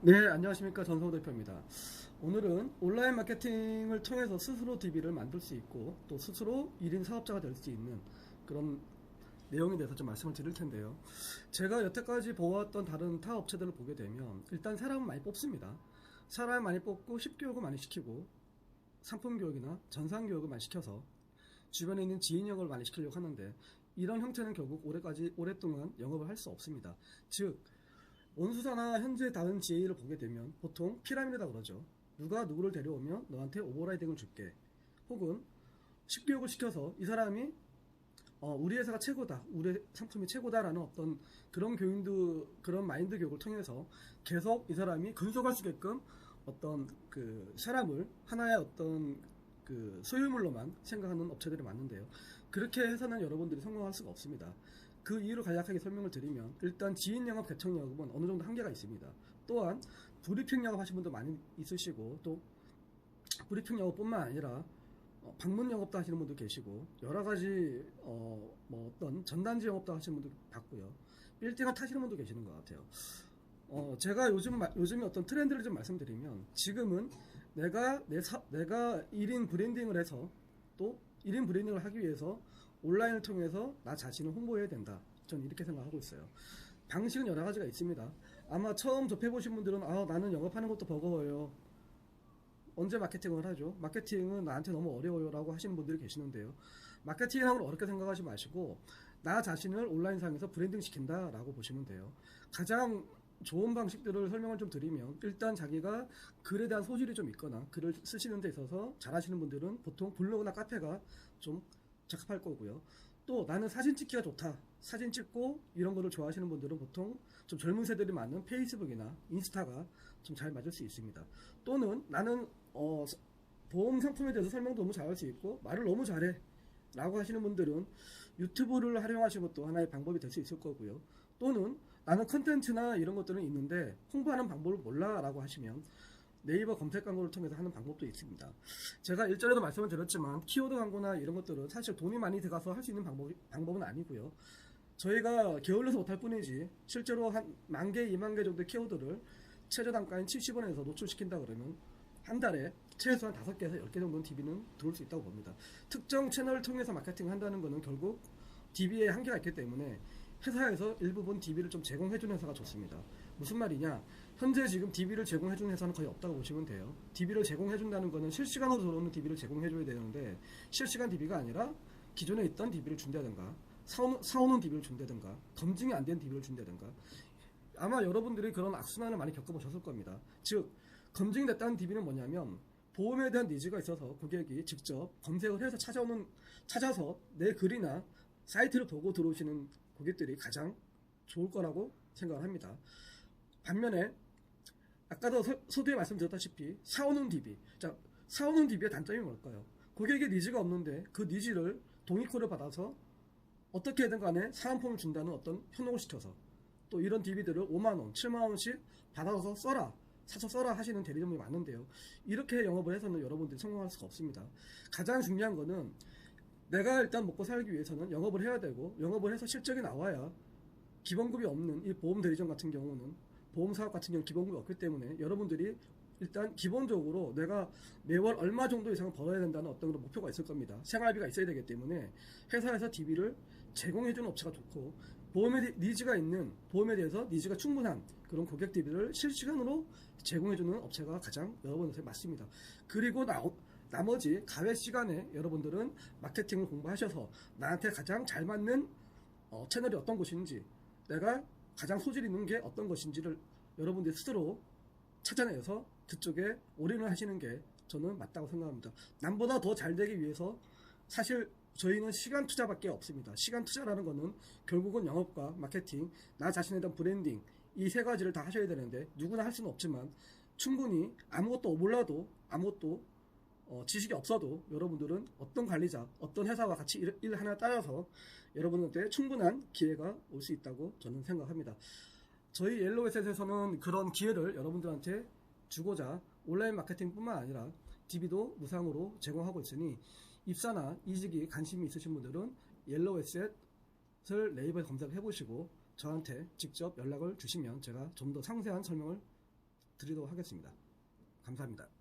네, 안녕하십니까. 전성호 대표입니다. 오늘은 온라인 마케팅을 통해서 스스로 DB를 만들 수 있고 또 스스로 1인 사업자가 될 수 있는 그런 내용에 대해서 좀 말씀을 드릴 텐데요. 제가 여태까지 보았던 다른 타 업체들을 보게 되면 일단 사람을 많이 뽑습니다. 사람을 많이 뽑고 10교육을 많이 시키고 상품 교육이나 전산 교육을 많이 시켜서 주변에 있는 지인 영업을 많이 시키려고 하는데 이런 형태는 결국 오래까지 오랫동안 영업을 할 수 없습니다. 즉 원수사나 현재 다른 GA를 보게 되면 보통 피라미드다 그러죠. 누가 누구를 데려오면 너한테 오버라이딩을 줄게. 혹은 식교육을 시켜서 이 사람이 어, 우리 회사가 최고다, 우리 상품이 최고다라는 어떤 그런 교육도 그런 마인드 교육을 통해서 계속 이 사람이 근속할 수 있게끔 어떤 그 사람을 하나의 어떤 그 소유물로만 생각하는 업체들이 많은데요. 그렇게 해서는 여러분들이 성공할 수가 없습니다. 그 이유를 간략하게 설명을 드리면 일단 지인 영업, 개척 영업은 어느 정도 한계가 있습니다. 또한 브리핑 영업 하신 분도 많이 있으시고 또 브리핑 영업뿐만 아니라 어, 방문 영업도 하시는 분도 계시고 여러 가지 어, 뭐 어떤 전단지 영업도 하시는 분도 봤고요. 빌딩을 타시는 분도 계시는 것 같아요. 어, 제가 요즘 마- 요즘에 어떤 트렌드를 좀 말씀드리면 지금은 내가 내 사, 내가 1인 브랜딩을 해서 또 1인 브랜딩을 하기 위해서 온라인을 통해서 나 자신을 홍보해야 된다. 저는 이렇게 생각하고 있어요. 방식은 여러 가지가 있습니다. 아마 처음 접해보신 분들은 아 나는 영업하는 것도 버거워요. 언제 마케팅을 하죠? 마케팅은 나한테 너무 어려워요 라고 하시는 분들이 계시는데요. 마케팅을 어렵게 생각하지 마시고 나 자신을 온라인상에서 브랜딩 시킨다 라고 보시면 돼요. 가장 좋은 방식들을 설명을 좀 드리면 일단 자기가 글에 대한 소질이 좀 있거나 글을 쓰시는 데 있어서 잘하시는 분들은 보통 블로그나 카페가 좀 적합할 거고요. 또 나는 사진 찍기가 좋다. 사진 찍고 이런 거를 좋아하시는 분들은 보통 좀 젊은 세대들이 많은 페이스북이나 인스타가 좀 잘 맞을 수 있습니다. 또는 나는 어, 서- 보험 상품에 대해서 설명도 너무 잘할 수 있고 말을 너무 잘해 라고 하시는 분들은 유튜브를 활용하시는 것도 하나의 방법이 될 수 있을 거고요. 또는 나는 컨텐츠나 이런 것들은 있는데 홍보하는 방법을 몰라 라고 하시면 네이버 검색 광고를 통해서 하는 방법도 있습니다. 제가 일전에도 말씀을 드렸지만 키워드 광고나 이런 것들은 사실 돈이 많이 들어가서 할 수 있는 방법, 방법은 아니고요. 저희가 게을러서 못할 뿐이지 실제로 한 만 개, 이만 개 정도의 키워드를 최저 단가인 70원에서 노출시킨다 그러면 한 달에 최소한 5개에서 10개 정도는 DB는 들어올 수 있다고 봅니다. 특정 채널을 통해서 마케팅을 한다는 것은 결국 DB에 한계가 있기 때문에 회사에서 일부분 DB를 좀 제공해주는 회사가 좋습니다. 무슨 말이냐? 현재 지금 DB를 제공해주는 회사는 거의 없다고 보시면 돼요. DB를 제공해준다는 것은 실시간으로 들어오는 DB를 제공해줘야 되는데 실시간 DB가 아니라 기존에 있던 DB를 준다든가 사오는, 사오는 DB를 준다든가 검증이 안 된 DB를 준다든가 아마 여러분들이 그런 악순환을 많이 겪어보셨을 겁니다. 즉 검증이 됐다는 DB는 뭐냐면 보험에 대한 니즈가 있어서 고객이 직접 검색을 해서 찾아오는 찾아서 내 글이나 사이트를 보고 들어오시는 고객들이 가장 좋을 거라고 생각을 합니다. 반면에 아까도 서- 서두에 말씀드렸다시피 사오는 DB 자 사오는 DB의 단점이 뭘까요? 고객의 니즈가 없는데 그 니즈를 동의코를 받아서 어떻게든 간에 사은품을 준다는 어떤 현혹을 시켜서 또 이런 DB들을 5만원, 7만원씩 받아서 써라 사서 써라 하시는 대리점이 많은데요 이렇게 영업을 해서는 여러분들이 성공할 수가 없습니다 가장 중요한 거는 내가 일단 먹고 살기 위해서는 영업을 해야 되고 영업을 해서 실적이 나와야 기본급이 없는 이 보험 대리점 같은 경우는 보험 사업 같은 경우 기본급이 없기 때문에 여러분들이 일단 기본적으로 내가 매월 얼마 정도 이상을 벌어야 된다는 어떤 그런 목표가 있을 겁니다. 생활비가 있어야 되기 때문에 회사에서 DB를 제공해주는 업체가 좋고 보험에 대- 니즈가 있는 보험에 대해서 니즈가 충분한 그런 고객 DB를 실시간으로 제공해주는 업체가 가장 여러분한테 맞습니다. 그리고 나, 나머지 가외 시간에 여러분들은 마케팅을 공부하셔서 나한테 가장 잘 맞는 어, 채널이 어떤 곳인지 내가 가장 소질 있는 게 어떤 것인지를 여러분들이 스스로 찾아내서 그쪽에 올인을 하시는 게 저는 맞다고 생각합니다. 남보다 더 잘 되기 위해서 사실 저희는 시간 투자밖에 없습니다. 시간 투자라는 거는 결국은 영업과 마케팅, 나 자신에 대한 브랜딩 이 세 가지를 다 하셔야 되는데 누구나 할 수는 없지만 충분히 아무것도 몰라도 아무것도 어, 지식이 없어도 여러분들은 어떤 관리자, 어떤 회사와 같이 일, 일 하나 따라서 여러분한테 충분한 기회가 올 수 있다고 저는 생각합니다. 저희 옐로우에셋에서는 그런 기회를 여러분들한테 주고자 온라인 마케팅뿐만 아니라 DB도 무상으로 제공하고 있으니 입사나 이직이 관심이 있으신 분들은 옐로우에셋을 네이버에 검색해 보시고 저한테 직접 연락을 주시면 제가 좀 더 상세한 설명을 드리도록 하겠습니다. 감사합니다.